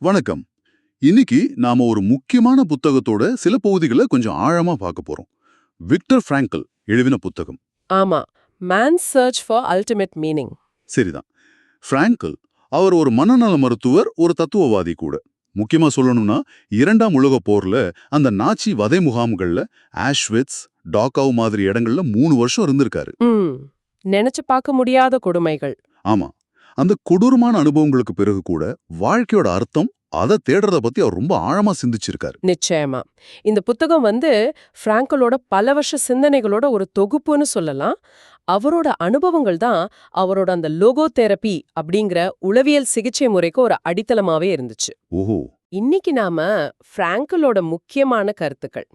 வணக்கம். இன்னைக்கு நாம ஒரு முக்கியமான புத்தகத்தோட சில பகுதிகளை கொஞ்சம் ஆழமா பார்க்க போறோம். விக்டர் பிராங்கல் எழுதின புத்தகம். ஆமா. Man search for ultimate meaning சரிதான். பிராங்கல் அவர் ஒரு மனநல மருத்துவர் ஒரு தத்துவவாதி கூட. முக்கியமா சொல்லணும்னா இரண்டாம் உலகப் போர்ல அந்த நாச்சி வதை முகாம்கள்ல ஆஷ்விட்ஸ் டாக்காவ் மாதிரி இடங்கள்ல மூணு வருஷம் இருந்திருக்காரு. நினைச்சு பார்க்க முடியாத கொடுமைகள். ஆமா. அந்த கொடூரமான அனுபவங்களுக்கு பிறகு கூட வாழ்க்கையோட அர்த்தம் அதை தேடுறத பத்தி அவர் ரொம்ப ஆழமா சிந்திச்சிருக்காரு. நிச்சயமா. இந்த புத்தகம் வந்து பிராங்கலோட பல வருஷ சிந்தனைகளோட ஒரு தொகுப்புன்னு சொல்லலாம். அவரோட அனுபவங்கள் தான் அவரோட அந்த லோகோ தெரப்பி அப்படிங்கிற உளவியல் சிகிச்சை முறைக்கு ஒரு அடித்தளமாவே இருந்துச்சு. ஓஹோ. இன்னைக்கு நாம பிராங்கலோட முக்கியமான கருத்துக்கள்.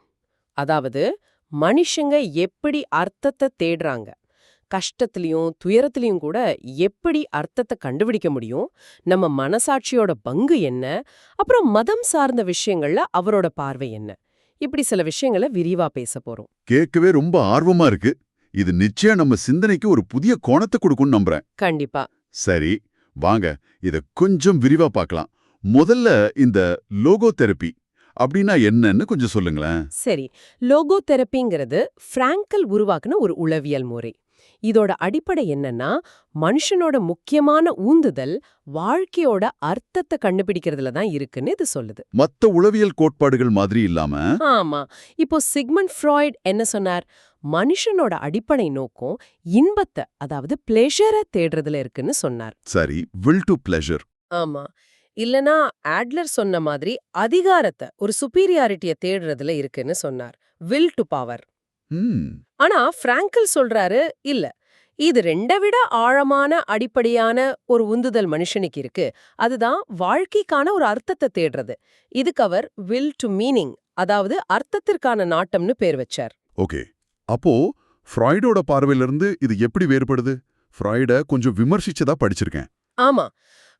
அதாவது மனுஷங்க எப்படி அர்த்தத்தை தேடுறாங்க. கஷ்டத்திலையும் துயரத்திலையும் கூட எப்படி அர்த்தத்தை கண்டுபிடிக்க முடியும்? நம்ம மனசாட்சியோட பங்கு என்ன? அப்புறம் மதம் சார்ந்த விஷயங்கள்ல அவரோட பார்வை என்ன? இப்படி சில விஷயங்களை விரிவா பேச போறோம். கேட்கவே ரொம்ப ஆர்வமா இருக்கு. இது நிச்சயம் நம்ம சிந்தனைக்கு ஒரு புதிய கோணத்தை கொடுக்கும்னு நம்புறேன். கண்டிப்பா. சரி வாங்க. இத கொஞ்சம் விரிவா பார்க்கலாம். முதல்ல இந்த லோகோ தெரப்பி அப்படின்னா என்னன்னு கொஞ்சம் சொல்லுங்களேன். சரி லோகோ தெரப்பிங்கிறது பிராங்கல் உருவாக்குன ஒரு உளவியல் முறை. இதோட அடிப்படை என்னன்னா மனுஷனோட முக்கியமான ஊந்துதல் வாழ்க்கையோட அர்த்தத்தை கண்டுபிடிக்கிறதுல தான் இருக்குன்னு இது சொல்லுது. மத்த உளவியல் கோட்பாடுகள் மாதிரி இல்லாம ஆமா. இப்போ சிக்மண்ட் ஃப்ராய்ட் என்ன சொன்னார்? மனுஷனோட அடிப்படை நோக்கம் இன்பத்தை அதாவது பிளெஷரை தேடுறதுல இருக்குன்னு சொன்னார். சரி வில் டு பிளஷர் ஆமா. இல்லனா ஆட்லர் சொன்ன மாதிரி அதிகாரத்தை ஒரு சுப்பீரியாரிட்டிய தேடுறதுல இருக்குன்னு சொன்னார். வில் டு பவர் ஆனா பிராங்கல் சொல்றாரு இல்ல இது ரெண்டை விட ஆழமான அடிப்படையான ஒரு உந்துதல் மனுஷனுக்கு இருக்கு. அதுதான் வாழ்க்கைக்கான ஒரு அர்த்தத்தை தேடுறது. இதுக்கு அவர் வில் டு மீனிங் அதாவது அர்த்தத்திற்கான நாட்டம்னு பேர் வச்சார். ஓகே. அப்போ ஃப்ராய்டோட பார்வையிலிருந்து இது எப்படி வேறுபடுது? ஃப்ராய்ட கொஞ்சம் விமர்சிச்சதா படிச்சிருக்கேன். ஆமா.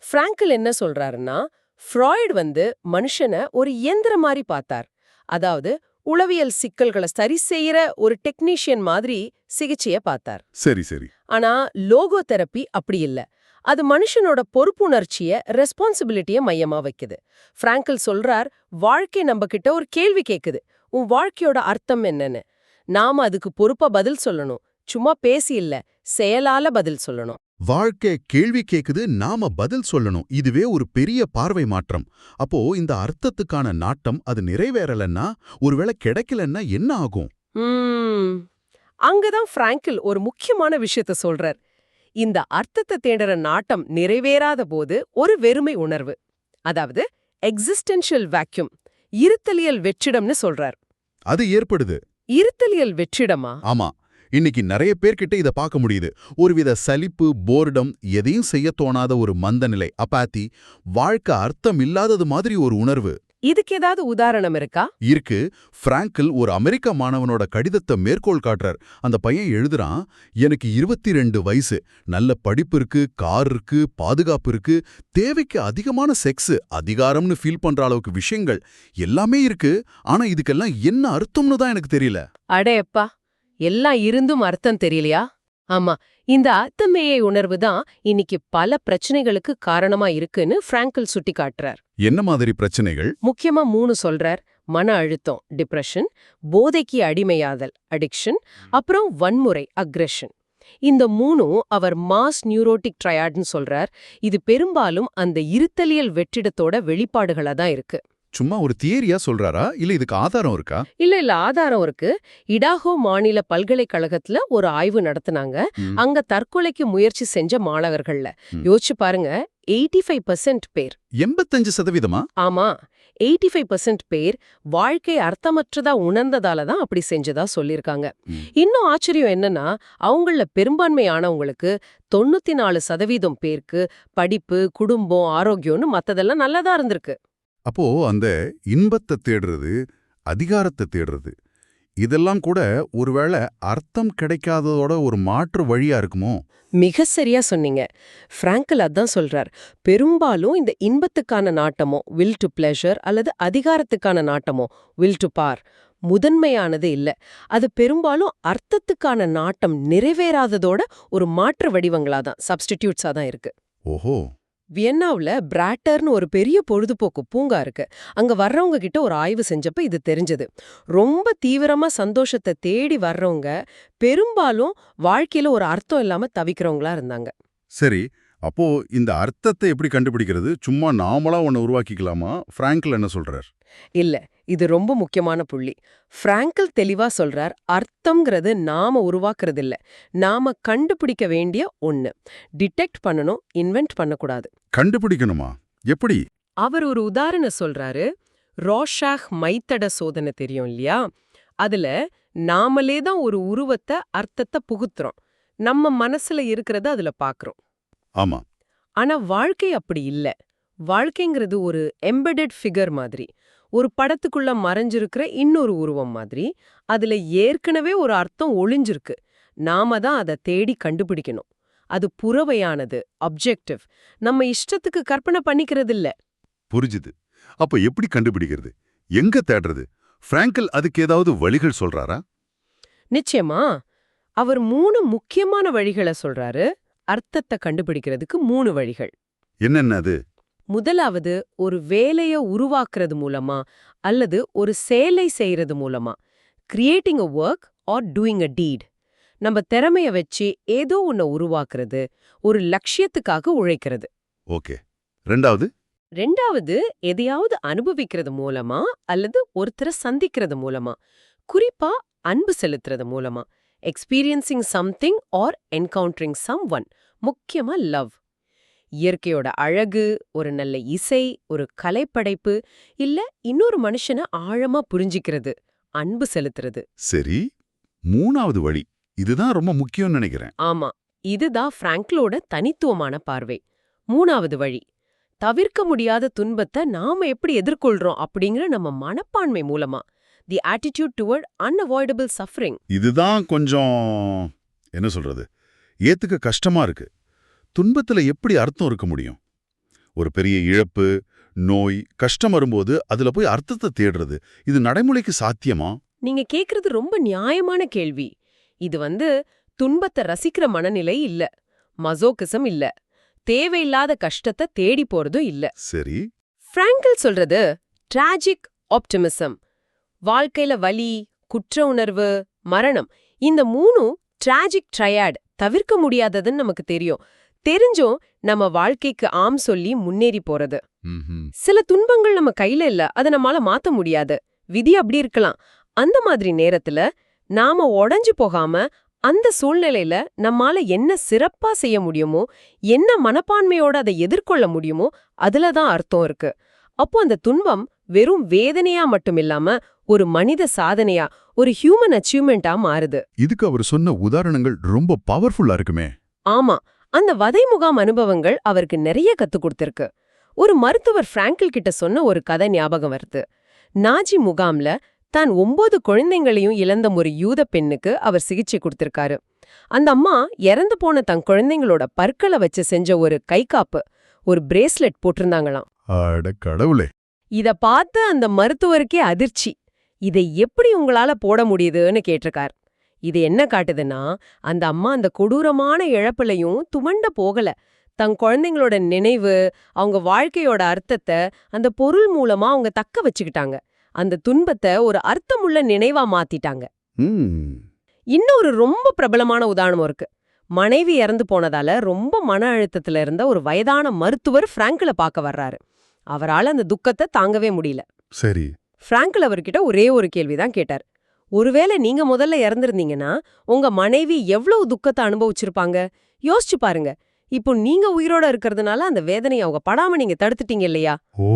பிராங்கல் என்ன சொல்றாருன்னா ஃப்ராய்டு வந்து மனுஷனை ஒரு இயந்திரம் மாதிரி பார்த்தார். அதாவது உளவியல் சிக்கல்களை சரி செய்யற ஒரு டெக்னீஷியன் மாதிரி சிகிச்சைய பார்த்தார். சரி சரி. ஆனா லோகோ தெரப்பி அப்படி இல்ல. அது மனுஷனோட பொறுப்புணர்ச்சிய ரெஸ்பான்சிபிலிட்டிய மையமா வைக்குது. பிராங்கல் சொல்றார் வாழ்க்கை நம்ம கிட்ட ஒரு கேள்வி கேக்குது. உன் வாழ்க்கையோட அர்த்தம் என்னன்னு? நாம அதுக்கு பொறுப்பா பதில் சொல்லணும். சும்மா பேசி இல்ல செயலால பதில் சொல்லணும். வாழ்க்கை கேள்வி கேக்குது நாம பதில் சொல்லணும். இதுவே ஒரு பெரிய பார்வை மாற்றம். அப்போ இந்த அர்த்தத்துக்கான நாட்டம் அது நிறைவேறலன்னா ஒருவேளை கிடைக்கலன்னா என்ன ஆகும்? அங்கதான் பிராங்கில் ஒரு முக்கியமான விஷயத்த சொல்றார். இந்த அர்த்தத்தை தேடுற நாட்டம் நிறைவேறாத போது ஒரு வெறுமை உணர்வு. அதாவது எக்ஸிஸ்டென்ஷியல் வேக்யூம் இருத்தலியல் வெற்றிடம்னு சொல்றார். அது ஏற்படுது. இருத்தலியல் வெற்றிடமா? ஆமா. இன்னைக்கு நிறைய பேர்கிட்ட இத பார்க்க முடியுது. ஒருவித சலிப்பு போர்டம் எதையும் செய்ய தோணாத ஒரு மந்தநிலை அப்பாத்தி வாழ்க்கை அர்த்தம் இல்லாதது மாதிரி ஒரு உணர்வு. இதுக்கு ஏதாவது உதாரணம் இருக்கா? இருக்கு. பிராங்கில் ஒரு அமெரிக்க மாணவனோட கடிதத்தை மேற்கோள் காட்டுறார். அந்த பையன் எழுதுறான் எனக்கு இருபத்தி ரெண்டு வயசு. நல்ல படிப்பு இருக்கு கார் இருக்கு பாதுகாப்பு இருக்கு. தேவைக்கு அதிகமான செக்ஸ் அதிகாரம்னு ஃபீல் பண்ற அளவுக்கு விஷயங்கள் எல்லாமே இருக்கு. ஆனா இதுக்கெல்லாம் என்ன அர்த்தம்னு தான் எனக்கு தெரியல. அடையப்பா. எல்லாம் இருந்தும் அர்த்தம் தெரியலையா? ஆமா இந்த அர்த்தமேய உணர்வு தான் இன்னைக்கு பல பிரச்சனைகளுக்கு காரணமா இருக்குன்னு பிராங்கில் சுட்டி காட்டுறார் என்ன மாதிரி பிரச்சனைகள்? முக்கியமா மூணு சொல்றார். மன அழுத்தம் டிப்ரெஷன் போதைக்கு அடிமையாதல் அடிக்ஷன் அப்புறம் வன்முறை அக்ரெஷன் இந்த மூணும் அவர் மாஸ் நியூரோட்டிக் ட்ரையாட்னு சொல்றார். இது பெரும்பாலும் அந்த இருத்தலியல் வெற்றிடத்தோட வெளிப்பாடுகளா தான் இருக்கு. சும்மா ஒரு தியரியா சொல்றாரா? இல்ல இதுக்கு ஆதாரம் இருக்கா? இல்ல இல்ல ஆதாரம் இருக்கு. இடாஹோ மாநில பல்கலைக்கழகத்துல ஒரு ஆய்வு நடத்துனாங்க. அங்க தற்கொலைக்கு முயற்சி செஞ்ச மாணவர்கள்ல. யோசிச்சு பாருங்க எயிட்டி ஃபைவ் பர்சன்ட் பேர். எண்பத்தஞ்சு சதவீதமா? ஆமா எயிட்டி ஃபைவ் பர்சன்ட் பேர் வாழ்க்கை அர்த்தமற்றதா உணர்ந்ததால தான் அப்படி செஞ்சதா சொல்லியிருக்காங்க. இன்னும் ஆச்சரியம் என்னன்னா அவங்கள பெரும்பான்மையானவங்களுக்கு தொண்ணூத்தி நாலு சதவீதம் பேருக்கு படிப்பு குடும்பம் ஆரோக்கியம்னு மத்ததெல்லாம் நல்லதா இருந்திருக்கு. அப்போ அந்த இன்பத்தை தேடுறது அதிகாரத்தை தேடுறது இதெல்லாம் கூட ஒருவேளை அர்த்தம் கிடைக்காததோட ஒரு மாற்று வழியா இருக்குமோ? மிக சரியா சொன்னீங்க. பிராங்கல் அதான் சொல்றார். பெரும்பாலும் இந்த இன்பத்துக்கான நாட்டமோ வில் டு பிளஷர் அல்லது அதிகாரத்துக்கான நாட்டமோ வில் டு பார் முதன்மையானது இல்ல. அது பெரும்பாலும் அர்த்தத்துக்கான நாட்டம் நிறைவேறாததோட ஒரு மாற்று வடிவங்களா தான் சப்ஸ்டிடியூட்ஸா தான் இருக்கு. ஓஹோ. வியன்னாவுல பிராட்டர்னு ஒரு பெரிய பொழுதுபோக்கு பூங்கா இருக்கு. அங்க வர்றவங்க கிட்ட ஒரு ஆய்வு செஞ்சப்ப இது தெரிஞ்சது. ரொம்ப தீவிரமா சந்தோஷத்தை தேடி வர்றவங்க பெரும்பாலும் வாழ்க்கையில ஒரு அர்த்தம் இல்லாம தவிக்கிறவங்களா இருந்தாங்க. சரி அப்போ இந்த அர்த்தத்தை எப்படி கண்டுபிடிக்கிறது? சும்மா நாமளா ஒன்னு உருவாக்கிக்கலாமா? பிராங்க்ல என்ன சொல்றார்? இல்ல இது ரொம்ப முக்கியமான புள்ளி. பிராங்கல் தெளிவா சொல்றார் அர்த்தம்ங்கிறது நாம உருவாக்குறது இல்ல நாம கண்டுபிடிக்க வேண்டிய ஒண்ணு. டிடெக்ட் பண்ணணும் இன்வென்ட் பண்ணக்கூடாது. கண்டுபிடிக்கணுமா? எப்படி? அவர் ஒரு உதாரணம் சொல்றாரு ரோஷாக் மைத்தட சோதனை தெரியும் இல்லையா? அதுல நாமளே தான் ஒரு உருவத்தை அர்த்தத்தை புகுத்துறோம். நம்ம மனசுல இருக்கிறத அதுல பாக்குறோம். ஆமா. ஆனா வாழ்க்கை அப்படி இல்ல. வாழ்க்கைங்கிறது ஒரு எம்பெடட் ஃபிகர் மாதிரி. ஒரு படத்துக்குள்ள மறைஞ்சிருக்கிற இன்னொரு உருவம் மாதிரி. அதுல ஏற்கனவே ஒரு அர்த்தம் ஒளிஞ்சிருக்கு. நாம தான் அதை தேடி கண்டுபிடிக்கணும். அது புறவையானது அப்ஜெக்டிவ் நம்ம இஷ்டத்துக்கு கற்பனை பண்ணிக்கிறது இல்ல புரிஞ்சுது. அப்ப எப்படி கண்டுபிடிக்கிறது? எங்க தேடுறது? பிராங்கல் அதுக்கு ஏதாவது வழிகள் சொல்றாரா? நிச்சயமா. அவர் மூணு முக்கியமான வழிகளை சொல்றாரு. அர்த்தத்தை கண்டுபிடிக்கிறதுக்கு மூணு வழிகள். என்னென்ன அது? முதலாவது ஒரு வேலைய உருவாக்குறது மூலமா அல்லது ஒரு செயலை செய்யறது மூலமா? Creating a work or doing a deed நம்ம திறமைய வச்சு ஏதோ ஒன்ன உருவாக்குறது ஒரு லட்சியத்துக்காக உழைக்கிறது. ஓகே. ரெண்டாவது? ரெண்டாவது எதையாவது அனுபவிக்கிறது மூலமா அல்லது ஒருத்தரை சந்திக்கிறது மூலமா? குறிப்பா அன்பு செலுத்துறது மூலமா. Experiencing something or encountering someone முக்கியமா லவ் இயற்கையோட அழகு ஒரு நல்ல இசை ஒரு கலைப்படைப்பு இல்ல இன்னொரு மனுஷனை ஆழமா புரிஞ்சிக்கிறது அன்பு செலுத்துறது. சரி மூணாவது வழி. இதுதான் ரொம்ப முக்கியம்னு நினைக்கிறேன். ஆமா இதுதான் பிராங்க்லோட தனித்துவமான பார்வை. மூணாவது வழி தவிர்க்க முடியாத துன்பத்தை நாம எப்படி எதிர்கொள்றோம் அப்படிங்கிற நம்ம மனப்பான்மை மூலமா. The attitude toward unavoidable suffering இதுதான் கொஞ்சம் என்ன சொல்றது ஏத்துக்க கஷ்டமா இருக்கு. துன்பத்துல எப்படி அர்த்தம் இருக்க முடியும்? ஒரு பெரிய இழப்பு நோய் கஷ்டம் வரும்போது அதுல போய் அர்த்தத்தை தேடுறது இது நடைமுறைக்கு சாத்தியமா? நீங்க கேக்குறது ரொம்ப நியாயமான கேள்வி. இது வந்து துன்பத்தை ரசிக்கிற மனநிலை இல்ல மசோகிசம் இல்ல தேவையில்லாத கஷ்டத்தை தேடி போறதும் இல்ல. சரி. பிராங்கல் சொல்றது டிராஜிக் ஆப்டிமிசம் வாழ்க்கையில வலி குற்ற உணர்வு மரணம் இந்த மூணும் டிராஜிக் ட்ரையாட் தவிர்க்க முடியாததுன்னு நமக்கு தெரியும். தெரிஞ்சும் நம்ம வாழ்க்கைக்கு ஆம் சொல்லி முன்னேறி போறது. சில துன்பங்கள் நம்ம கையில இல்ல அதை நம்மால மாத்த முடியாது. விதி அப்படி இருக்கலாம். அந்த மாதிரி நேரத்துல நாம உடைஞ்சு போகாம அந்த சூழ்நிலையில நம்மால என்ன சிறப்பா செய்ய முடியுமோ என்ன மனப்பான்மையோட அதை எதிர்கொள்ள முடியுமோ அதுல தான் அர்த்தம் இருக்கு. அப்போ அந்த துன்பம் வெறும் வேதனையா மட்டும் இல்லாம ஒரு மனித சாதனையா ஒரு ஹியூமன் அச்சீவ்மெண்டா மாறுது. இதுக்கு அவர் சொன்ன உதாரணங்கள் ரொம்ப பவர்ஃபுல்லா இருக்குமே. ஆமா. அந்த வதை முகாம் அனுபவங்கள் அவருக்கு நிறைய கத்துக் கொடுத்திருக்கு. ஒரு மருத்துவர் பிராங்கிள் கிட்ட சொன்ன ஒரு கதை ஞாபகம் வருது. நாஜி முகாம்ல தான் ஒன்பது குழந்தைங்களையும் இழந்த ஒரு யூத பெண்ணுக்கு அவர் சிகிச்சை கொடுத்திருக்காரு. அந்த அம்மா இறந்து போன தன் குழந்தைங்களோட பற்களை வச்சு செஞ்ச ஒரு கைக்காப்பு ஒரு பிரேஸ்லெட் போட்டிருந்தாங்களாம். அட கடவுளே. இத பார்த்து அந்த மருத்துவருக்கே அதிர்ச்சி. இதை எப்படி உங்களால போட முடியுதுன்னு கேட்டிருக்கார். இது என்ன காட்டுதுன்னா அந்த அம்மா அந்த கொடூரமான இழப்புலையும் துவண்ட போகல. தன் குழந்தைங்களோட நினைவு அவங்க வாழ்க்கையோட அர்த்தத்தை அந்த பொருள் மூலமா அவங்க தக்க வச்சுக்கிட்டாங்க. அந்த துன்பத்தை ஒரு அர்த்தமுள்ள நினைவா மாத்திட்டாங்க. இன்னொரு ரொம்ப பிரபலமான உதாரணம் இருக்கு. மனைவி இறந்து போனதால ரொம்ப மன அழுத்தத்துல இருந்த ஒரு வயதான மருத்துவர் பிராங்கிள பார்க்க வர்றாரு. அவரால அந்த துக்கத்தை தாங்கவே முடியல. சரி. பிராங்கிள் அவர்கிட்ட ஒரே ஒரு கேள்விதான் கேட்டார். ஒருவேளை நீங்க முதல்ல இறந்திருந்தீங்கன்னா உங்க மனைவி எவ்வளவு துக்கத்தை அனுபவிச்சிருப்பாங்க? யோசிச்சு பாருங்க. இப்போ நீங்க உயிரோட இருக்கிறதுனால அந்த வேதனையை அவங்க படாம நீங்க தடுத்துட்டீங்க இல்லையா? ஓ.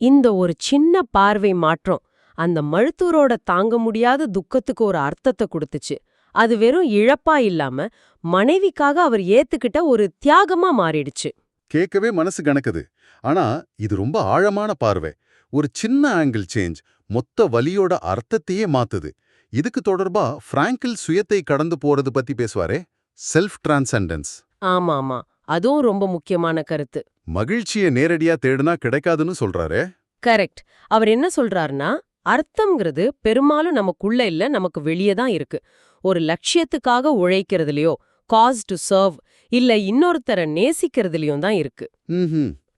இந்த ஒரு சின்ன பார்வை மாற்றம் அந்த மருத்துவரோட தாங்க முடியாத துக்கத்துக்கு ஒரு அர்த்தத்தை கொடுத்துச்சு. அது வெறும் இழப்பா இல்லாம மனைவிக்காக அவர் ஏத்துக்கிட்ட ஒரு தியாகமா மாறிடுச்சு. கேட்கவே மனசு கணக்குது ஆனா இது ரொம்ப ஆழமான பார்வை. ஒரு சின்ன ஆங்கிள் சேஞ்ச் மொத்த வலியோட அர்த்தத்தையே மாத்துது. இதுக்கு தொடர்பா பிராங்கில் சுயத்தை கடந்து போறது பத்தி பேசுவாரே செல்ஃப் டிரான்செண்டன்ஸ் ஆமா ஆமா அதுவும் ரொம்ப முக்கியமான கருத்து. மகிழ்ச்சியை நேரடியா தேடுனா கிடைக்காதுன்னு சொல்றாரே. கரெக்ட். அவர் என்ன சொல்றாருன்னா அர்த்தம்ங்கிறது பெரும்பாலும் நமக்குள்ள இல்ல நமக்கு வெளியே தான் இருக்கு. ஒரு லட்சியத்துக்காக உழைக்கிறதுலயோ காஸ் டு சர்வ் இல்ல இன்னொருத்தரை நேசிக்கிறதுலயும் தான் இருக்கு.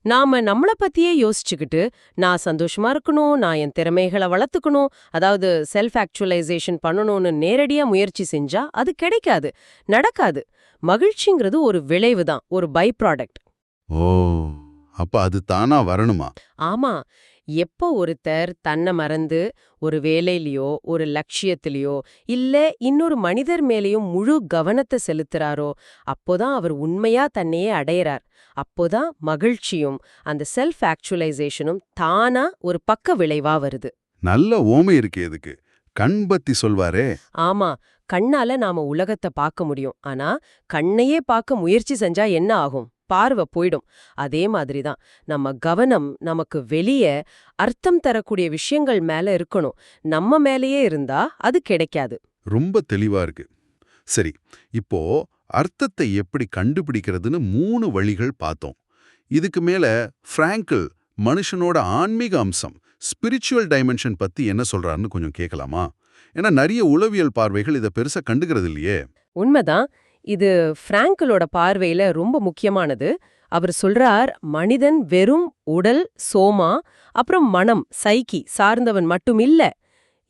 நாம நம்மள பத்தியே யோசிச்சுக்கிட்டு நான் சந்தோஷமா இருக்கணும் நான் என் திறமைகளை வளர்த்துக்கணும் அதாவது செல்ஃப் ஆக்சுவலைசேஷன் பண்ணணும்னு நேரடியா முயற்சி செஞ்சா அது கிடைக்காது நடக்காது. மகிழ்ச்சிங்கிறது ஒரு விளைவு தான் ஒரு பை ப்ராடக்ட் ஓ அப்ப அது தானா வரணுமா? ஆமா. எப்போ ஒருத்தர் தன்னை மறந்து ஒரு வேலையிலயோ ஒரு லட்சியத்திலயோ இல்ல இன்னொரு மனிதர் மேலேயும் முழு கவனத்தை செலுத்துறாரோ அப்போதான் அவர் உண்மையா தன்னையே அடையறார். அப்போதான் மகிழ்ச்சியும் அந்த செல்ஃப் ஆக்சுவலைசேஷனும் தானா ஒரு பக்க விளைவா வருது. நல்ல ஓமை இருக்கு எதுக்கு கண் பத்தி சொல்வாரே. ஆமா கண்ணால நாம உலகத்தை பார்க்க முடியும். ஆனா கண்ணையே பார்க்க முயற்சி செஞ்சா என்ன ஆகும்? பார்வை போயிடும். அதே மாதிரிதான் நம்ம கவனம் நமக்கு வெளியே அர்த்தம் தரக்கூடிய விஷயங்கள் மேல இருக்கணும். நம்ம மேலேயே இருந்தா அது கிடைக்காது. ரொம்ப தெளிவா இருக்கு. சரி இப்போ அர்த்தத்தை எப்படி கண்டுபிடிக்கிறதுன்னு மூணு வழிகள் பார்த்தோம். இதுக்கு மேல பிராங்கிள் மனுஷனோட ஆன்மீக அம்சம் ஸ்பிரிச்சுவல் டைமென்ஷன் பத்தி என்ன சொல்றாருன்னு கொஞ்சம் கேட்கலாமா? ஏன்னா நிறைய உளவியல் பார்வைகள் இதை பெருசா கண்டுக்கிறது இல்லையே. உண்மைதான். இது பிராங்கலோட பார்வையில ரொம்ப முக்கியமானது. அவர் சொல்றார் மனிதன் வெறும் உடல் சோமா அப்புறம் மனம் சைக்கி சார்ந்தவன் மட்டும் இல்ல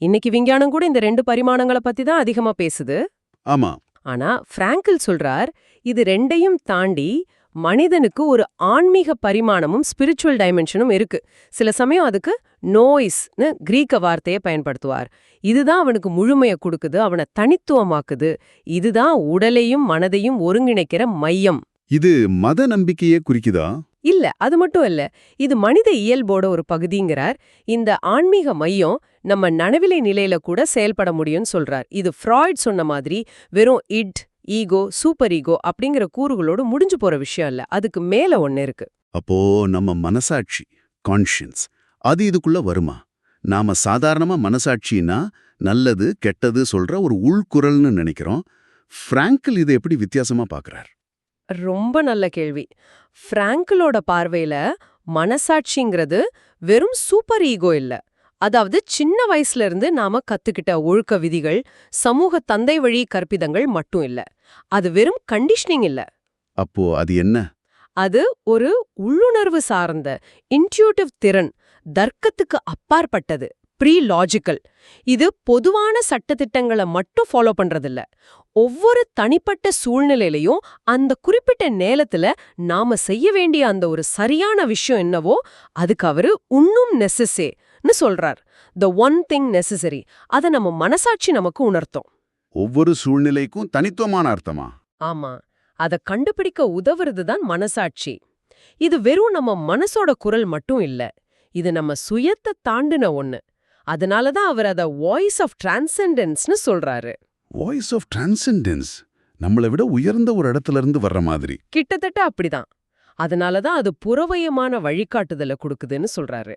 இன்னைக்கு விஞ்ஞானம் கூட இந்த ரெண்டு பரிமாணங்களை பத்தி தான் அதிகமா பேசுது. ஆமா. ஆனா பிராங்கிள் சொல்றார் இது ரெண்டையும் தாண்டி மனிதனுக்கு ஒரு ஆன்மீக பரிமாணமும் ஸ்பிரிச்சுவல் டைமென்ஷனும் இருக்கு. சில சமயம் அதுக்கு நோய்ஸ்னு கிரீக்க வார்த்தையை பயன்படுத்துவார். இதுதான் அவனுக்கு முழுமையை கொடுக்குது அவனை தனித்துவமாக்குது. இதுதான் உடலையும் மனதையும் ஒருங்கிணைக்கிற மையம். இது மத நம்பிக்கையே குறிக்குதா? இல்ல அது மட்டும் இல்ல. இது மனித இயல்போட ஒரு பகுதிங்கிறார். இந்த ஆன்மீக மையம் நம்ம நனவிலை நிலையில கூட செயல்பட முடியும்னு சொல்றார். இது ஃப்ராய்ட் சொன்ன மாதிரி வெறும் இட் ஈகோ சூப்பர் ஈகோ அப்படிங்கிற கூறுகளோடு முடிஞ்சு போற விஷயம் இல்ல. அதுக்கு மேல ஒன்னு இருக்கு. அப்போ நம்ம மனசாட்சி கான்ஷியன்ஸ் அது இதுக்குள்ள வருமா? நாம சாதாரணமா மனசாட்சின்னா நல்லது கெட்டது சொல்ற ஒரு உள்குரல்னு நினைக்கிறோம். பிராங்கிள் இதை எப்படி வித்தியாசமா பார்க்கறார் ரொம்ப நல்ல கேள்வி. பிராங்கலோட பார்வையில மனசாட்சிங்கிறது வெறும் சூப்பர் ஈகோ இல்ல. அதாவது சின்ன வயசுல இருந்து நாம கத்துக்கிட்ட ஒழுக்க விதிகள் சமூக தந்தை வழி கற்பிதங்கள் மட்டும் இல்ல. அது வெறும் கண்டிஷனிங் இல்ல. அப்போ அது என்ன? அது ஒரு உள்ளுணர்வு சார்ந்த இன்ட்யூட்டிவ் திறன் தர்க்கத்துக்கு அப்பாற்பட்டது ப்ரீ லாஜிக்கல் இது பொதுவான சட்டத்திட்டங்களை மட்டும் ஃபாலோ பண்றதில்ல. ஒவ்வொரு தனிப்பட்ட சூழ்நிலையிலையும் அந்த குறிப்பிட்ட நேரத்துல நாம செய்ய வேண்டிய அந்த ஒரு சரியான விஷயம் என்னவோ அதுக்கு அவரு உன்னும் நெசசேன்னு சொல்றார். த ஒன் திங் நெசசரி அதை நம்ம மனசாட்சி நமக்கு உணர்த்தும். ஒவ்வொரு சூழ்நிலைக்கும் தனித்துவமான அர்த்தமா? ஆமா. அத கண்டுபிடிக்க உதவுறது தான் மனசாட்சி. இது வெறும் நம்ம மனசோட குரல் மட்டும் இல்ல. இது நம்ம சுயத்தை தாண்டின ஒண்ணு. அதனால தான் அவர் அத வாய்ஸ் ஆஃப் டிரான்செண்டன்ஸ்னு சொல்றாரு. வாய்ஸ் ஆஃப் டிரான்சென்டென்ஸ் நம்மளை விட உயர்ந்த ஒரு இடத்துல இருந்து வர்ற மாதிரி. கிட்டத்தட்ட அப்படிதான். அதனால தான் அது புறவயமான வழிகாட்டுதலை கொடுக்குதுன்னு சொல்றாரு.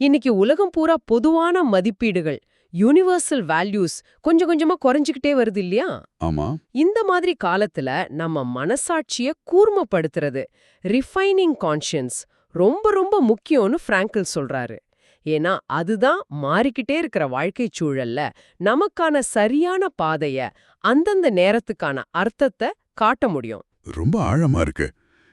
இன்னைக்கு உலகம் பூரா பொதுவான மதிப்பீடுகள் யூனிவர்சல் வேல்யூஸ் கொஞ்சம் கொஞ்சமா குறைஞ்சுக்கிட்டே வருது இல்லையா? ஆமா. இந்த மாதிரி காலத்துல நம்ம மனசாட்சிய கூர்மப்படுத்துறது ரிஃபைனிங் கான்ஷியன்ஸ் ரொம்ப ரொம்ப முக்கியம்னு பிராங்கிள் சொல்றாரு. ஏன்னா அதுதான் மாறிக்கிட்டே இருக்கிற வாழ்க்கைச் சூழல்ல நமக்கான சரியான பாதைய அந்தந்த நேரத்துக்கான அர்த்தத்தை காட்ட முடியும். ரொம்ப ஆழமா இருக்கு.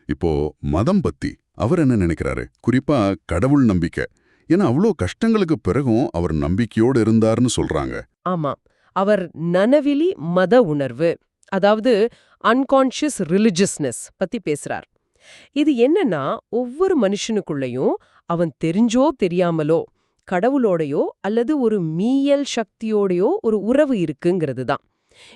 இப்போ மதம் பத்தி அவர் என்ன நினைக்கிறாரு? குறிப்பா கடவுள் நம்பிக்கை. ஏன்னா அவ்வளோ கஷ்டங்களுக்கு பிறகும் அவர் நம்பிக்கையோடு இருந்தார்னு சொல்றாங்க. ஆமா. அவர் நனவிலி மத உணர்வு அதாவது அன்கான்ஷியஸ் ரிலிஜியஸ்னஸ் பத்தி பேசுறார். இது என்னன்னா ஒவ்வொரு மனுஷனுக்குள்ளயும் அவன் தெரிஞ்சோ தெரியாமலோ கடவுளோடையோ அல்லது ஒரு மீயல் சக்தியோடையோ ஒரு உறவு இருக்குங்கிறது தான்.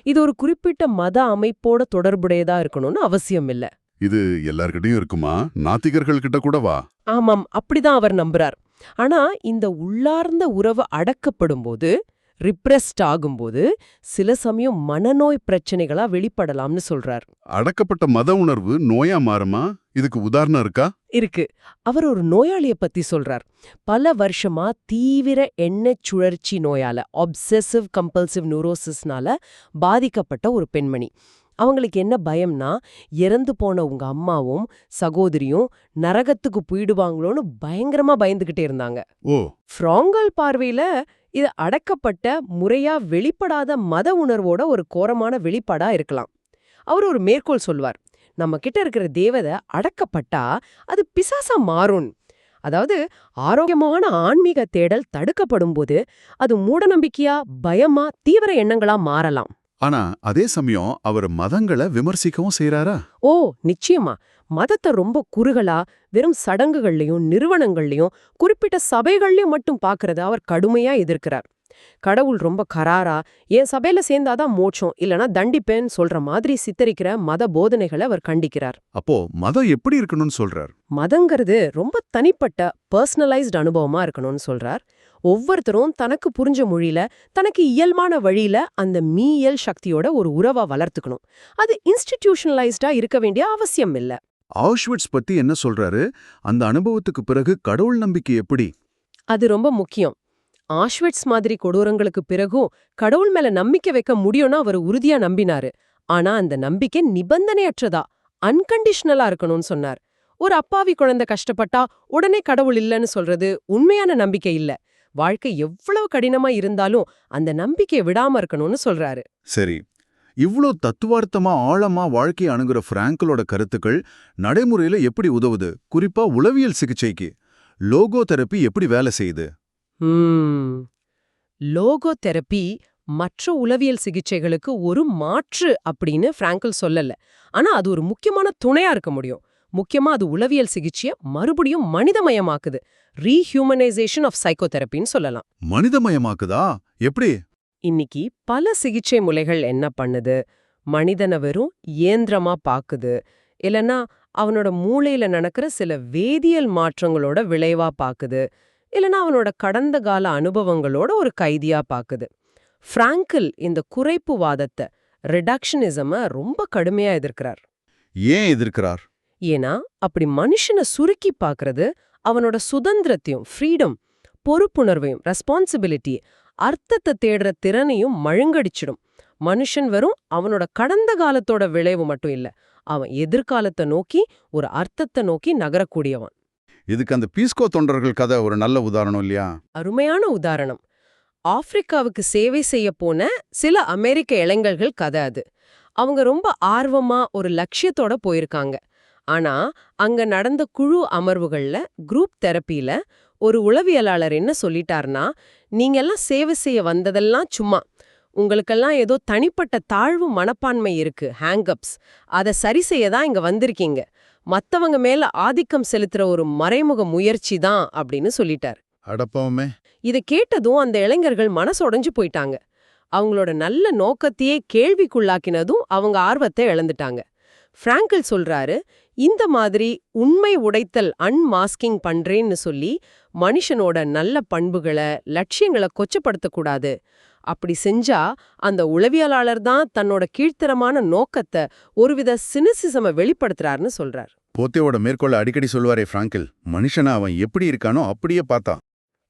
இது ஒரு குறிப்பிட்ட மத அமைப்போட தொடர்புடையதா இருக்கணும்னு அவசியம் இல்ல. இது எல்லார்கிட்டயும் இருக்குமா? நாத்திகர்கள் கிட்ட கூடவா ஆமாம் அப்படிதான் அவர் நம்புறார். ஆனா இந்த உள்ளார்ந்த உறவு அடக்கப்படும்போது ரிப்ரெஸ்ட் ஆகும்போது சில சமயம் மனநோய் பிரச்சனைகளா வெளிப்படலாம்னு சொல்றார். அடக்கப்பட்ட மத உணர்வு நோயா மாறுமா? இதுக்கு உதாரணம் இருக்கா? இருக்கு. அவர் ஒரு நோயாளிய பத்தி சொல்றார். பல வருஷமா தீவிர எண்ணெய் சுழற்சி நோயால ஒப்செசிவ் கம்பல்சிவ் நியூரோசிஸ்னால பாதிக்கப்பட்ட ஒரு பெண்மணி. அவங்களுக்கு என்ன பயம்னா இறந்து போன உங்க அம்மாவும் சகோதரியும் நரகத்துக்கு போயிடுவாங்களோன்னு பயங்கரமா பயந்துகிட்டே இருந்தாங்க. ஓ. ஃப்ராங்கல் பார்வையில இது அடக்கப்பட்ட முறையா வெளிப்படாத மத உணர்வோட ஒரு கோரமான வெளிப்பாடா இருக்கலாம். அவர் ஒரு மேற்கோள் சொல்வார் நம்ம கிட்ட இருக்கிற தேவதை அடக்கப்பட்டா அது பிசாசா மாறும். அதாவது ஆரோக்கியமான ஆன்மீக தேடல் தடுக்கப்படும் போது அது மூடநம்பிக்கையா பயமா தீவிர எண்ணங்களா மாறலாம். ஆனா அதே சமயம் அவர் மதங்களை விமர்சிக்கவும் செய்றாரா? ஓ நிச்சயமா. மதத்தை ரொம்ப குறுகலா வெறும் சடங்குகள்லயும் நிறுவனங்கள்லயும் குறிப்பிட்ட சபைகள்லயும் மட்டும் பார்க்கறத அவர் கடுமையா எதிர்க்கிறார். கடவுள் ரொம்ப கராரா என் சபையில சேர்ந்தாதான் மோட்சம் இல்லனா தண்டிப்பேன்னு சொல்ற மாதிரி சித்தரிக்கிற மத போதனைகளை அவர் கண்டிக்கிறார். அப்போ மதம் எப்படி இருக்கணும்னு சொல்றார்? மதங்கிறது ரொம்ப தனிப்பட்ட பர்சனலைஸ்ட் அனுபவமா இருக்கணும்னு சொல்றார். ஒவ்வொருத்தரும் தனக்கு புரிஞ்ச மொழியில தனக்கு இயல்பான வழியில அந்த மீயல் சக்தியோட ஒரு உறவா வளர்த்துக்கணும். அது இன்ஸ்டிடியூஷனலைஸ்டா இருக்க வேண்டிய அவசியம் இல்ல. ஆஷ்விட்ஸ் பத்தி என்ன சொல்றாரு? அந்த அனுபவத்துக்கு பிறகு கடவுள் நம்பிக்கை எப்படி? அது ரொம்ப முக்கியம். ஆஷ்வெட்ஸ் மாதிரி கொடூரங்களுக்கு பிறகும் கடவுள் மேல நம்பிக்கை வைக்க முடியும்னா அவர் உறுதியா நம்பினாரு. ஆனா அந்த நம்பிக்கை நிபந்தனையற்றதா அன்கண்டிஷனலா இருக்கணும்னு சொன்னார். ஒரு அப்பாவி குழந்தை கஷ்டப்பட்டா உடனே கடவுள் இல்லைன்னு சொல்றது உண்மையான நம்பிக்கை இல்ல. வாழ்க்கை எவ்வளவு கடினமா இருந்தாலும் அந்த நம்பிக்கையை விடாம இருக்கணும்னு சொல்றாரு. சரி இவ்ளோ தத்துவார்த்தமா ஆழமா வாழ்க்கையை அணுகுற பிராங்கலோட கருத்துக்கள் நடைமுறையில எப்படி உதவுது? குறிப்பா உளவியல் சிகிச்சைக்கு. லோகோ தெரப்பி எப்படி வேலை செய்யுது? லோகோ தெரப்பி மற்ற உளவியல் சிகிச்சைகளுக்கு ஒரு மாற்று அப்படின்னு பிராங்கல் சொல்லல. ஆனா அது ஒரு முக்கியமான துணையா இருக்க முடியும். முக்கியமா அது உளவியல் சிகிச்சைய மறுபடியும் மனிதமயமாக்குது. ரீஹியூமனைசேஷன் ஆஃப் சைக்கோதெரப்பின்னு சொல்லலாம். மனிதமயமாக்குதா? எப்படி? இன்னைக்கு பல சிகிச்சை முறைகள் என்ன பண்ணுது? மனிதனை வெறும் இயந்திரமா பாக்குது. இல்லனா அவனோட மூளையில நடக்கிற சில வேதியியல் மாற்றங்களோட விளைவா பாக்குது. இல்லனா அவனோட கடந்த கால அனுபவங்களோட ஒரு கைதியா பாக்குது. பிராங்கில் இந்த குறைப்பு வாதத்தை ரிடக்ஷனிசம ரொம்ப கடுமையா எதிர்க்கிறார். ஏன் எதிர்க்கிறார்? ஏன்னா அப்படி மனுஷனை சுருக்கி பார்க்கறது அவனோட சுதந்திரத்தையும் ஃப்ரீடம் பொறுப்புணர்வையும் ரெஸ்பான்சிபிலிட்டி அர்த்தத்தை தேடுற திறனையும் மழுங்கடிச்சிடும். மனுஷன் வெறும் அவனோட கடந்த காலத்தோட விளைவு மட்டும் இல்ல அவன் எதிர்காலத்தை நோக்கி ஒரு அர்த்தத்தை நோக்கி நகரக்கூடியவன். இதுக்கு அந்த பீஸ்கோ தொண்டர்கள் கதை ஒரு நல்ல உதாரணம் இல்லையா? அருமையான உதாரணம். ஆப்பிரிக்காவுக்கு சேவை செய்ய போன சில அமெரிக்க இளைஞர்கள் கதை அது. அவங்க ரொம்ப ஆர்வமா ஒரு லட்சியத்தோட போயிருக்காங்க. ஆனா அங்க நடந்த குழு அமர்வுகள்ல குரூப் தெரப்பியில ஒரு உளவியலாளர் என்ன சொல்லிட்டார்னா நீங்க எல்லாம் சேவை செய்ய வந்ததெல்லாம் சும்மா. உங்களுக்கெல்லாம் ஏதோ தனிப்பட்ட தாழ்வு மனப்பான்மை இருக்கு ஹேங்கப்ஸ் அதை சரி செய்ய தான் இங்க வந்திருக்கீங்க. மத்தவங்க மேல ஆதிக்கம் செலுத்துற ஒரு மறைமுக முயற்சி தான் அப்படின்னு சொல்லிட்டார். அடப்பவுமே இதை கேட்டதும் அந்த இளைஞர்கள் மனசொடைஞ்சு போயிட்டாங்க. அவங்களோட நல்ல நோக்கத்தையே கேள்விக்குள்ளாக்கினதும் அவங்க ஆர்வத்தை இழந்துட்டாங்க. பிராங்கிள் சொல்றாரு இந்த மாதிரி உண்மை உடைத்தல் அன்மாஸ்கிங் பண்றேன்னு சொல்லி மனுஷனோட நல்ல பண்புகளை லட்சியங்களை கொச்சப்படுத்தக்கூடாது. அப்படி செஞ்சா அந்த உளவியலாளர் தான் தன்னோட கீழ்த்தரமான நோக்கத்தை ஒருவித சினிசிசம வெளிப்படுத்துறாருன்னு சொல்றார். போத்தேவோட மேற்கொள்ள அடிக்கடி சொல்லுவாரே பிராங்கில் மனுஷனை அவன் எப்படி இருக்கானோ அப்படியே பார்த்தான்.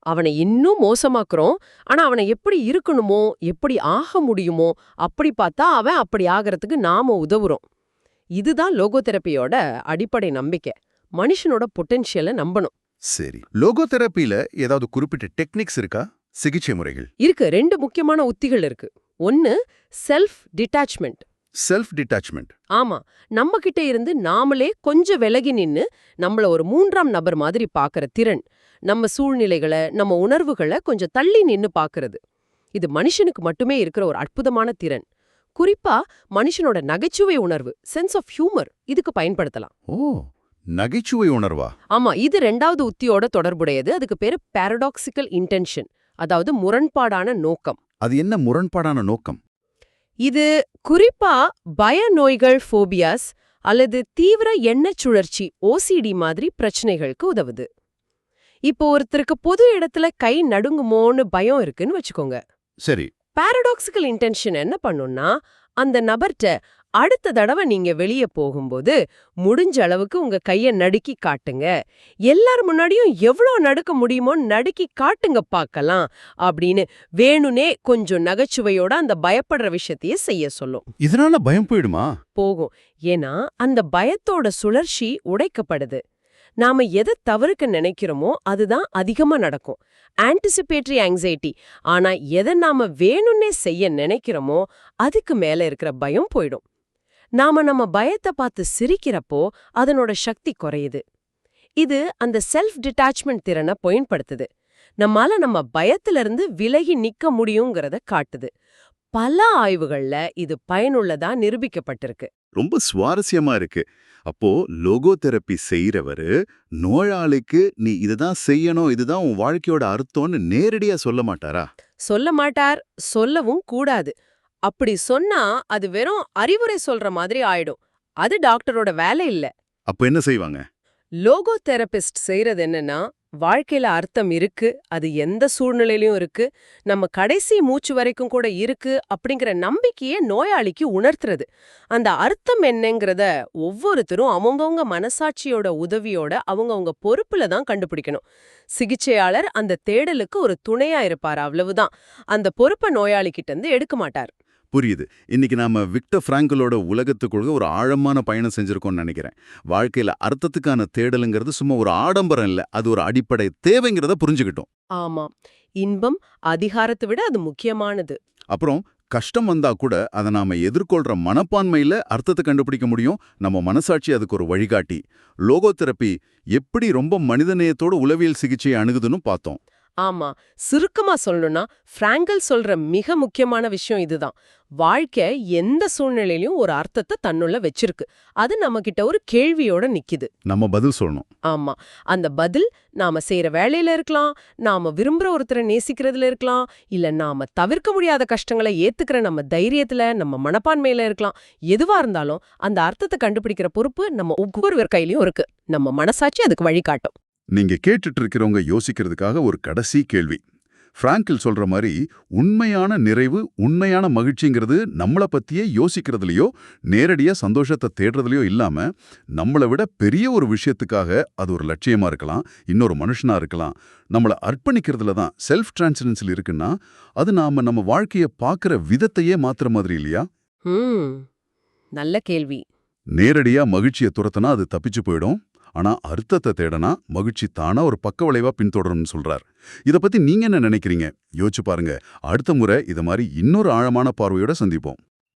அவனை இன்னும் மோசமாக்குறோம் ஆனா அவனை எப்படி இருக்கணுமோ எப்படி ஆக முடியுமோ அப்படி பார்த்தா அவன் அப்படி ஆகிறதுக்கு நாம உதவுறோம். இதுதான் லோகோதெரப்பியோட அடிப்படை நம்பிக்கை. மனுஷனோட பொட்டென்ஷியலை நம்பணும். சரி. லோகோ தெரப்பியில ஏதாவது குறிப்பிட்ட டெக்னிக்ஸ் இருக்கா? சிகிச்சை முறைகள். இருக்கு. ரெண்டு முக்கியமான உத்திகள் இருக்கு. ஒன்னு செல்ஃப் டிட்டாச்மெண்ட் செல்ஃப் டிட்டாச்மெண்ட் ஆமா. நம்ம கிட்ட இருந்து நாமளே கொஞ்சம் விலகி நின்னு நம்மள ஒரு மூன்றாம் நபர் மாதிரி பாக்குற திறன் நம்ம சூழ்நிலைகளை நம்ம உணர்வுகளை கொஞ்சம் தள்ளி நின்னு பாக்குறது. இது மனுஷனுக்கு மட்டுமே இருக்கிற ஒரு அற்புதமான திறன். குறிப்பா மனுஷனோட நகைச்சுவை உணர்வு சென்ஸ் ஆஃப் ஹியூமர் இதுக்கு பயன்படுத்தலாம். ஓ நகைச்சுவை உணர்வா? ஆமா இது ரெண்டாவது உத்தியோட தொடர்புடையது. அதுக்கு பேரு பாரடாக்சிக்கல் இன்டென்ஷன் அதாவது முரண்பாடான நோக்கம். அது என்ன முரண்பாடான நோக்கம்? இது குறிப்பா பய நோய்கள் ஃபோபியாஸ் அல்லது தீவிர எண்ணச் சுழற்சி ஓசிடி மாதிரி பிரச்சனைகளுக்கு உதவுது. இப்போ ஒருத்தருக்கு பொது இடத்துல கை நடுங்குமோன்னு பயம் இருக்குன்னு வச்சுக்கோங்க. சரி பாரடாக்சிக்கல் இன்டென்ஷன் என்ன பண்ணும்னா அந்த நபர்ட்ட அடுத்த தடவை நீங்க வெளியே போகும்போது முடிஞ்ச அளவுக்கு உங்க கைய நடுக்கி காட்டுங்க. எல்லார் முன்னாடியும் எவ்வளோ நடுக்க முடியுமோ நடுக்கி காட்டுங்க பார்க்கலாம் அப்படின்னு வேணுனே கொஞ்சம் நகைச்சுவையோட அந்த பயப்படுற விஷயத்தையே செய்ய சொல்லும். இதனால பயம் போயிடுமா? போகும். ஏன்னா அந்த பயத்தோட சுழற்சி உடைக்கப்படுது. நாம எதை தவறுக்கு நினைக்கிறோமோ அதுதான் அதிகமா நடக்கும். ஆன்டிசிபேட்டரி ஆங்ஸைட்டி ஆனா எதை நாம வேணும்னே செய்ய நினைக்கிறோமோ அதுக்கு மேல இருக்கிற பயம் போயிடும். நாம நம்ம பயத்தை பார்த்து சிரிக்கிறப்போ அதனோட சக்தி குறையுது. இது அந்த செல்ஃப் டிட்டாச்மெண்ட் திறனை பயன்படுத்துது. நம்மால நம்ம பயத்திலிருந்து விலகி நிக்க முடியுங்கிறத காட்டுது. பல ஆய்வுகள்ல இது பயனுள்ளதா நிரூபிக்கப்பட்டிருக்கு. ரொம்ப சுவாரஸ்யமா இருக்கு. அப்போ லோகோ தெரப்பி செய்யறவரு நோயாளிக்கு நீ இதுதான் செய்யணும் இதுதான் உன் வாழ்க்கையோட அர்த்தம்னு நேரடியா சொல்ல மாட்டாரா? சொல்ல மாட்டார் சொல்லவும் கூடாது. அப்படி சொன்னா அது வெறும் அறிவுரை சொல்ற மாதிரி ஆயிடும். அது டாக்டரோட வேலை இல்ல. அப்ப என்ன செய்வாங்க? லோகோ தெரபிஸ்ட் செய்யறது என்னன்னா வாழ்க்கையில அர்த்தம் இருக்கு அது எந்த சூழ்நிலையிலும் இருக்கு நம்ம கடைசி மூச்சு வரைக்கும் கூட இருக்கு அப்படிங்கிற நம்பிக்கையை நோயாளிக்கு உணர்த்துறது. அந்த அர்த்தம் என்னங்கிறத ஒவ்வொருத்தரும் அவங்கவுங்க மனசாட்சியோட உதவியோட அவங்கவுங்க பொறுப்புல தான் கண்டுபிடிக்கணும். சிகிச்சையாளர் அந்த தேடலுக்கு ஒரு துணையா இருப்பார் அவ்வளவுதான். அந்த பொறுப்பை நோயாளிகிட்ட இருந்து எடுக்க மாட்டார். புரியுது. இன்னைக்கு நாம விக்டர் பிராங்கலோட உலகத்துக்குள்ள ஒரு ஆழமான பயணம் செஞ்சிருக்கோம்னு நினைக்கிறேன். வாழ்க்கையில அர்த்தத்துக்கான தேடலுங்கிறது சும்மா ஒரு ஆடம்பரம் இல்ல அது ஒரு அடிப்படை தேவைங்கிறத புரிஞ்சுக்கிட்டோம். ஆமாம் இன்பம் அதிகாரத்தை விட அது முக்கியமானது. அப்புறம் கஷ்டம் வந்தா கூட அதை நாம எதிர்கொள்ற மனப்பான்மையில அர்த்தத்தை கண்டுபிடிக்க முடியும். நம்ம மனசாட்சி அதுக்கு ஒரு வழிகாட்டி. லோகோ தெரப்பி எப்படி ரொம்ப மனிதநேயத்தோட உளவியல் சிகிச்சையை அணுகுதுன்னு பார்த்தோம். ஆமா சுருக்கமா சொல்லணும்னா பிராங்கல் சொல்ற மிக முக்கியமான விஷயம் இதுதான். வாழ்க்கை எந்த சூழ்நிலையிலயும் ஒரு அர்த்தத்தை தன்னுள்ள வச்சிருக்கு. அது நம்ம கிட்ட ஒரு கேள்வியோட நிக்குது. நம்ம பதில் சொல்லணும். ஆமா அந்த பதில் நாம செய்யற வேலையில இருக்கலாம் நாம விரும்புற ஒருத்தரை நேசிக்கிறதுல இருக்கலாம் இல்ல நாம தவிர்க்க முடியாத கஷ்டங்களை ஏத்துக்கிற நம்ம தைரியத்துல நம்ம மனப்பான்மையில இருக்கலாம். எதுவா இருந்தாலும் அந்த அர்த்தத்தை கண்டுபிடிக்கிற பொறுப்பு நம்ம ஒவ்வொருவர் கையிலயும் இருக்கு. நம்ம மனசாட்சி அதுக்கு வழிகாட்டும். நீங்க கேட்டுட்டு இருக்கிறவங்க யோசிக்கிறதுக்காக ஒரு கடைசி கேள்வி. பிராங்கில் சொல்ற மாதிரி உண்மையான நிறைவு உண்மையான மகிழ்ச்சிங்கிறது நம்மள பத்தியே யோசிக்கிறதுலயோ நேரடியா சந்தோஷத்தை தேடுறதுலயோ இல்லாம நம்மளை விட பெரிய ஒரு விஷயத்துக்காக அது ஒரு லட்சியமா இருக்கலாம் இன்னொரு மனுஷனா இருக்கலாம். நம்மள அர்ப்பணிக்கிறதுல தான் செல்ஃப் டிரான்சரன்சில் இருக்குன்னா அது நாம நம்ம வாழ்க்கைய பார்க்கிற விதத்தையே மாத்துற மாதிரி இல்லையா? நல்ல கேள்வி. நேரடியா மகிழ்ச்சியை துரத்துனா அது தப்பிச்சு போயிடும். ஆனா அர்த்தத்தை தேடனா மகிழ்ச்சி தானா ஒரு பக்க விளைவா பின்தொடரும்னு சொல்றார். இத பத்தி நீங்க என்ன நினைக்கிறீங்க? யோசிச்சு பாருங்க. அடுத்த முறை இத மாதிரி இன்னொரு ஆழமான பார்வையோட சந்திப்போம்.